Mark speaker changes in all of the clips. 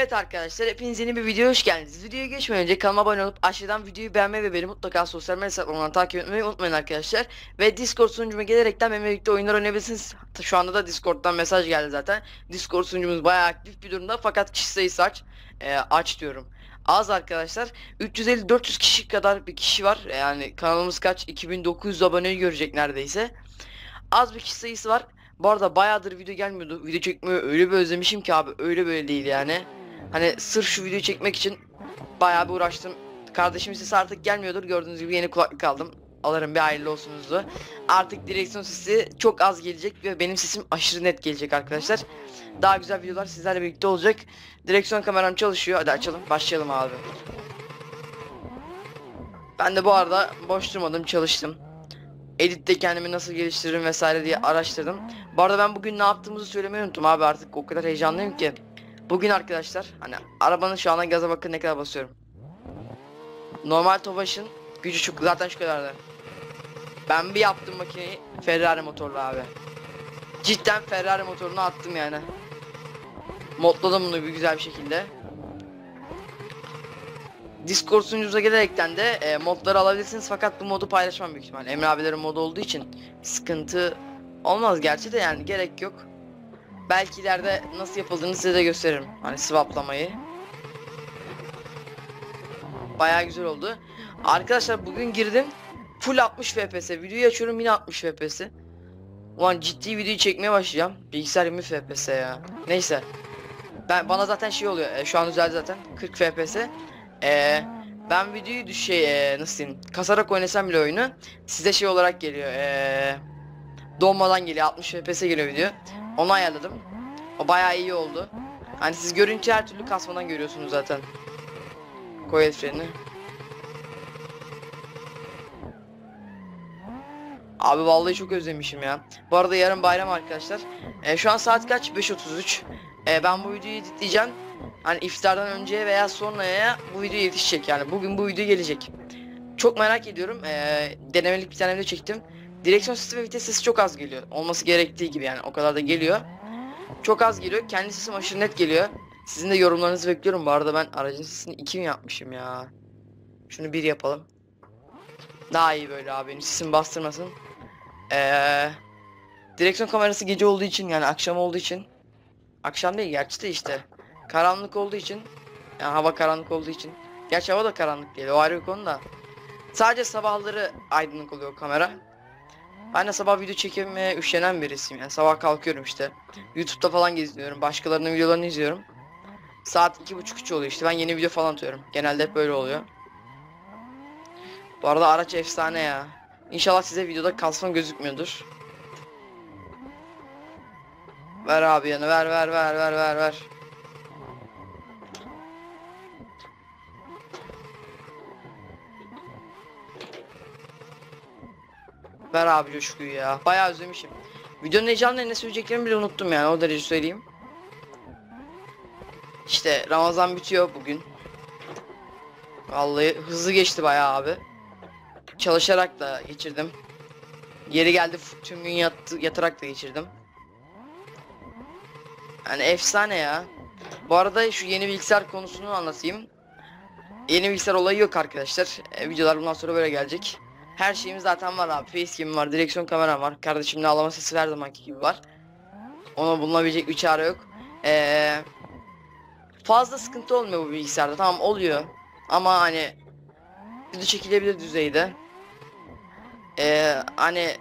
Speaker 1: Evet arkadaşlar hepiniz yeni bir videoya hoş geldiniz. Videoya geçmeden önce kanalıma abone olup aşağıdan videoyu beğenmeyi ve beni mutlaka sosyal medya hesaplarımdan takip etmeyi unutmayın arkadaşlar. Ve Discord sunucuma gelerekten benimle birlikte oyunlar oynayabilirsiniz. Şu anda da Discord'dan mesaj geldi zaten. Discord sunucumuz bayağı aktif bir durumda fakat kişi sayısı aç. Ee, aç diyorum. Az arkadaşlar. 350-400 kişi kadar bir kişi var. Yani kanalımız kaç? 2900 aboneyi görecek neredeyse. Az bir kişi sayısı var. Bu arada bayağıdır video gelmiyordu. Video çekmeyi öyle bir özlemişim ki abi. Öyle böyle değil yani. Hani sırf şu videoyu çekmek için bayağı bir uğraştım. Kardeşimin sesi artık gelmiyordur. Gördüğünüz gibi yeni kulaklık aldım. Alırım bir hayırlı olsunuzdu. Artık direksiyon sesi çok az gelecek ve benim sesim aşırı net gelecek arkadaşlar. Daha güzel videolar sizlerle birlikte olacak. Direksiyon kameram çalışıyor. Hadi açalım. Başlayalım abi. Ben de bu arada boş durmadım çalıştım. Editte kendimi nasıl geliştiririm vesaire diye araştırdım. Bu arada ben bugün ne yaptığımızı söylemeyi unuttum abi artık o kadar heyecanlıyım ki. Bugün arkadaşlar hani arabanın şu anda gaza bakın ne kadar basıyorum. Normal Tofaş'ın gücü çok zaten şu kadardı. Ben bir yaptım makineyi Ferrari motorlu abi. Cidden Ferrari motorunu attım yani. Modladım bunu bir güzel bir şekilde. Discord sunucunuza gelerekten de e, modları alabilirsiniz fakat bu modu paylaşmam büyük ihtimal. Emre abilerin modu olduğu için sıkıntı olmaz gerçi de yani gerek yok. Belki ileride nasıl yapıldığını size de gösteririm. Hani swaplamayı. Bayağı güzel oldu. Arkadaşlar bugün girdim. Full 60 FPS. Videoyu açıyorum yine 60 FPS. Ulan ciddi videoyu çekmeye başlayacağım. Bilgisayar 20 FPS ya. Neyse. Ben bana zaten şey oluyor. e, şu an düzeldi zaten. 40 FPS. Ee, ben videoyu düş şey e, nasıl diyeyim kasarak oynasam bile oyunu size şey olarak geliyor. Ee, donmadan geliyor 60 FPS geliyor video. Onu ayarladım. O bayağı iyi oldu. Hani siz görüntü her türlü kasmadan görüyorsunuz zaten. Koy el freni. Abi vallahi çok özlemişim ya. Bu arada yarın bayram arkadaşlar. Ee, şu an saat kaç? 5.33. Ee, ben bu videoyu editleyeceğim. Hani iftardan önce veya sonraya bu video yetişecek yani. Bugün bu video gelecek. Çok merak ediyorum. Ee, denemelik bir tane video çektim. Direksiyon sesi ve vites sesi çok az geliyor. Olması gerektiği gibi yani o kadar da geliyor. Çok az geliyor. Kendi sesim aşırı net geliyor. Sizin de yorumlarınızı bekliyorum. Bu arada ben aracın sesini 2 mi yapmışım ya? Şunu bir yapalım. Daha iyi böyle abi. Benim sesim bastırmasın. Ee, direksiyon kamerası gece olduğu için yani akşam olduğu için. Akşam değil gerçi de işte. Karanlık olduğu için. Yani hava karanlık olduğu için. Gerçi hava da karanlık değil. O ayrı bir konu da. Sadece sabahları aydınlık oluyor kamera. Ben de sabah video çekmeye üşenen birisiyim yani sabah kalkıyorum işte. YouTube'da falan geziyorum. Başkalarının videolarını izliyorum. Saat iki buçuk üç oluyor işte. Ben yeni video falan atıyorum. Genelde hep böyle oluyor. Bu arada araç efsane ya. İnşallah size videoda kasma gözükmüyordur. Ver abi yanı. Ver ver ver ver ver ver Ver abi coşkuyu ya. Bayağı özlemişim. Videonun heyecanla ne söyleyeceklerimi bile unuttum yani o derece söyleyeyim. İşte Ramazan bitiyor bugün. Vallahi hızlı geçti bayağı abi. Çalışarak da geçirdim. Yeri geldi tüm gün yattı, yatarak da geçirdim. Yani efsane ya. Bu arada şu yeni bilgisayar konusunu anlatayım. Yeni bilgisayar olayı yok arkadaşlar. E, videolar bundan sonra böyle gelecek. Her şeyimiz zaten var abi. Facecam var, direksiyon kameram var. Kardeşimle ağlama sesi her zamanki gibi var. Ona bulunabilecek bir çare yok. Ee, fazla sıkıntı olmuyor bu bilgisayarda. Tamam oluyor. Ama hani video çekilebilir düzeyde. Ee, hani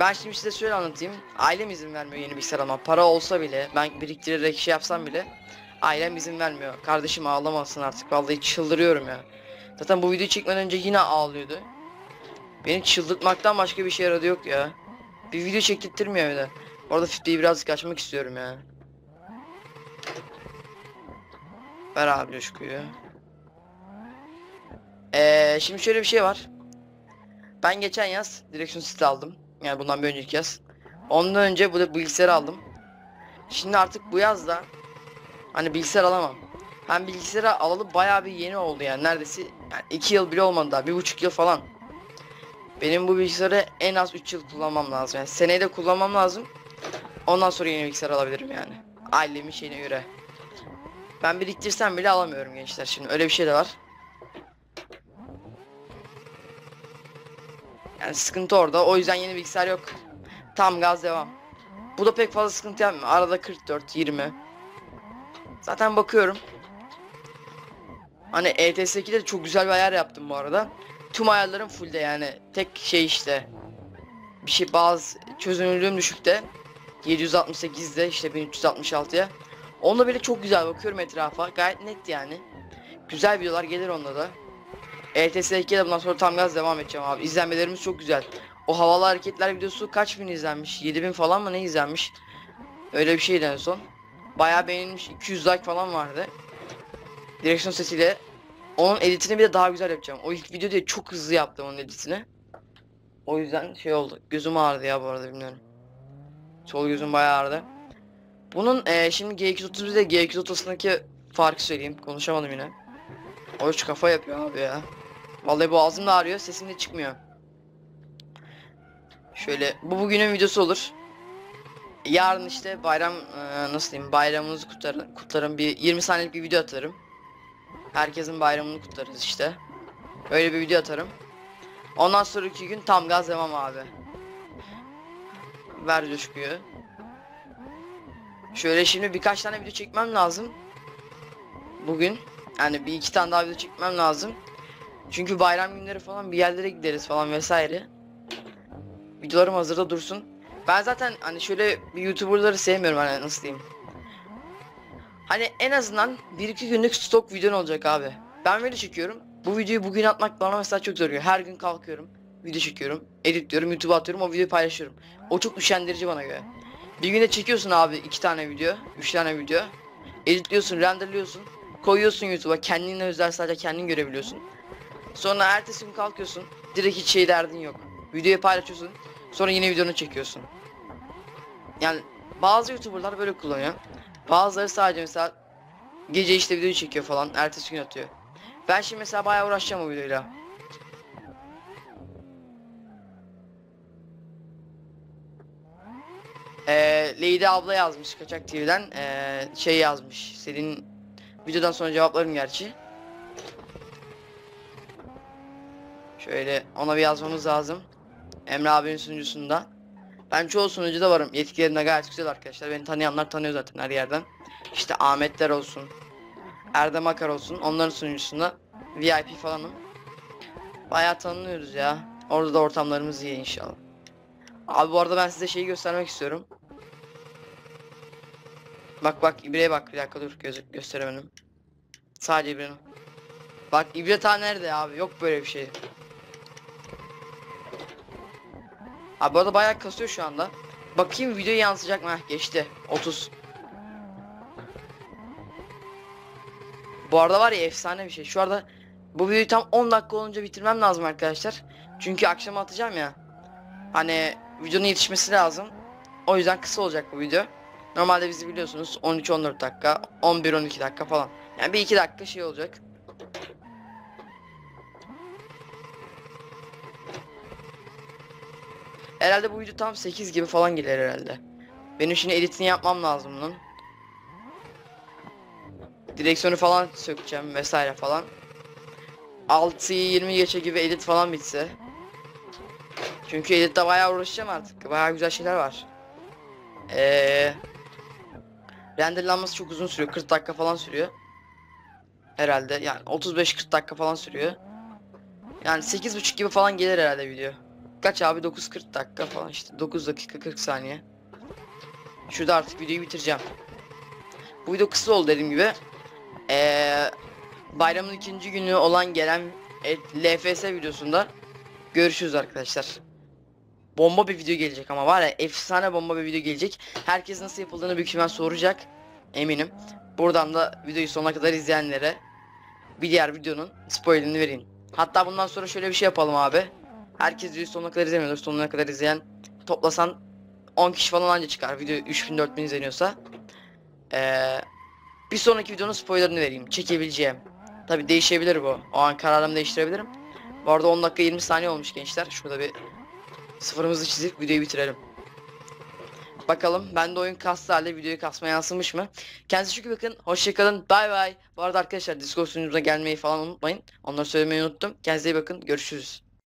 Speaker 1: ben şimdi size şöyle anlatayım. Ailem izin vermiyor yeni bilgisayar ama para olsa bile ben biriktirerek şey yapsam bile ailem izin vermiyor. Kardeşim ağlamasın artık vallahi çıldırıyorum ya. Zaten bu videoyu çekmeden önce yine ağlıyordu. Beni çıldırtmaktan başka bir şey yaradı yok ya. Bir video çektirtmiyor bir de. Orada fitliği birazcık açmak istiyorum ya. Ver abi coşkuyu. Ee, şimdi şöyle bir şey var. Ben geçen yaz direksiyon seti aldım. Yani bundan bir önceki yaz. Ondan önce bu da bilgisayarı aldım. Şimdi artık bu yaz da hani bilgisayar alamam. Ben bilgisayarı alalı bayağı bir yeni oldu yani neredeyse yani iki yıl bile olmadı daha bir buçuk yıl falan. Benim bu bilgisayarı en az 3 yıl kullanmam lazım. Yani seneye de kullanmam lazım. Ondan sonra yeni bilgisayar alabilirim yani. Ailemin şeyine göre. Ben biriktirsem bile alamıyorum gençler şimdi öyle bir şey de var. Yani sıkıntı orada o yüzden yeni bilgisayar yok. Tam gaz devam. Bu da pek fazla sıkıntı yapmıyor. Arada 44, 20. Zaten bakıyorum. Hani ETS2'de de çok güzel bir ayar yaptım bu arada. Tüm ayarlarım fullde yani. Tek şey işte. Bir şey bazı çözünürlüğüm düşükte. 768'de işte 1366'ya. Onunla bile çok güzel bakıyorum etrafa. Gayet net yani. Güzel videolar gelir onda da. ETS 2'de bundan sonra tam gaz devam edeceğim abi. İzlenmelerimiz çok güzel. O havalı hareketler videosu kaç bin izlenmiş? 7000 falan mı ne izlenmiş? Öyle bir şeydi en son. Bayağı beğenilmiş. 200 like falan vardı. Direksiyon sesiyle. Onun editini bir de daha güzel yapacağım. O ilk video diye çok hızlı yaptım onun editini. O yüzden şey oldu. Gözüm ağrıdı ya bu arada bilmiyorum. Sol gözüm bayağı ağrıdı. Bunun eee, şimdi G230 ile G230'daki farkı söyleyeyim. Konuşamadım yine. O üç kafa yapıyor abi ya. Vallahi boğazım da ağrıyor, sesim de çıkmıyor. Şöyle, bu bugünün videosu olur. Yarın işte bayram, eee, nasıl diyeyim, bayramımızı kutlarım, kutlarım bir 20 saniyelik bir video atarım. Herkesin bayramını kutlarız işte. Öyle bir video atarım. Ondan sonraki gün tam gaz devam abi. Ver coşkuyu. Şöyle şimdi birkaç tane video çekmem lazım. Bugün. Yani bir iki tane daha video çekmem lazım. Çünkü bayram günleri falan bir yerlere gideriz falan vesaire. Videolarım hazırda dursun. Ben zaten hani şöyle bir YouTuber'ları sevmiyorum hani nasıl diyeyim. Hani en azından 1-2 günlük stok videon olacak abi. Ben video çekiyorum. Bu videoyu bugün atmak bana mesela çok zor geliyor. Her gün kalkıyorum. Video çekiyorum. Editliyorum. YouTube'a atıyorum. O videoyu paylaşıyorum. O çok üşendirici bana göre. Bir günde çekiyorsun abi iki tane video. Üç tane video. Editliyorsun. Renderliyorsun. Koyuyorsun YouTube'a. Kendine özel sadece kendin görebiliyorsun. Sonra ertesi gün kalkıyorsun. Direkt hiç şey derdin yok. Videoyu paylaşıyorsun. Sonra yine videonu çekiyorsun. Yani bazı YouTuber'lar böyle kullanıyor. Bazıları sadece mesela gece işte video çekiyor falan. Ertesi gün atıyor. Ben şimdi mesela bayağı uğraşacağım o videoyla. Ee, Leydi abla yazmış Kaçak TV'den ee, şey yazmış senin videodan sonra cevaplarım gerçi Şöyle ona bir yazmamız lazım Emre abinin sunucusunda Ben çoğu sunucuda varım. Yetkilerimde gayet güzel arkadaşlar. Beni tanıyanlar tanıyor zaten her yerden. İşte Ahmetler olsun Erdem Akar olsun. Onların sunucusunda VIP falanım. Bayağı tanınıyoruz ya. Orada da ortamlarımız iyi inşallah. Abi bu arada ben size şeyi göstermek istiyorum. Bak bak İbre'ye bak. Bir dakika dur. Göz gösteremedim. Sadece İbre'nin. Bak İbre ta nerede abi? Yok böyle bir şey. Abi bu arada bayağı kasıyor şu anda. Bakayım video yansıyacak mı? Heh, geçti. 30. Bu arada var ya efsane bir şey. Şu arada bu videoyu tam 10 dakika olunca bitirmem lazım arkadaşlar. Çünkü akşam atacağım ya. Hani videonun yetişmesi lazım. O yüzden kısa olacak bu video. Normalde bizi biliyorsunuz 13-14 dakika, 11-12 dakika falan. Yani bir iki dakika şey olacak. Herhalde bu video tam 8 gibi falan gelir herhalde. Benim şimdi editini yapmam lazım bunun. Direksiyonu falan sökeceğim vesaire falan. 6'yı 20 geçe gibi edit falan bitse. Çünkü editte bayağı uğraşacağım artık. Bayağı güzel şeyler var. Eee Renderlanması çok uzun sürüyor. 40 dakika falan sürüyor. Herhalde yani 35-40 dakika falan sürüyor. Yani 8.5 gibi falan gelir herhalde video. Kaç abi 9-40 dakika falan işte 9 dakika 40 saniye. Şurada artık videoyu bitireceğim. Bu video kısa oldu dediğim gibi. Ee, bayramın ikinci günü olan gelen e, LFS videosunda görüşürüz arkadaşlar. Bomba bir video gelecek ama var ya efsane bomba bir video gelecek. Herkes nasıl yapıldığını büyük ihtimal soracak. Eminim. Buradan da videoyu sonuna kadar izleyenlere bir diğer videonun spoilerini vereyim. Hatta bundan sonra şöyle bir şey yapalım abi. Herkes videoyu sonuna kadar izlemiyordur. Sonuna kadar izleyen toplasan 10 kişi falan anca çıkar. Video 3000-4000 izleniyorsa. Ee, bir sonraki videonun spoilerını vereyim. Çekebileceğim. Tabi değişebilir bu. O an kararımı değiştirebilirim. Bu arada 10 dakika 20 saniye olmuş gençler. Şurada bir sıfırımızı çizip videoyu bitirelim. Bakalım ben de oyun kastı halde videoyu kasmaya yansımış mı? Kendinize çok bakın. Hoşçakalın. Bay bay. Bu arada arkadaşlar Discord sunucumuza gelmeyi falan unutmayın. Onları söylemeyi unuttum. Kendinize iyi bakın. Görüşürüz.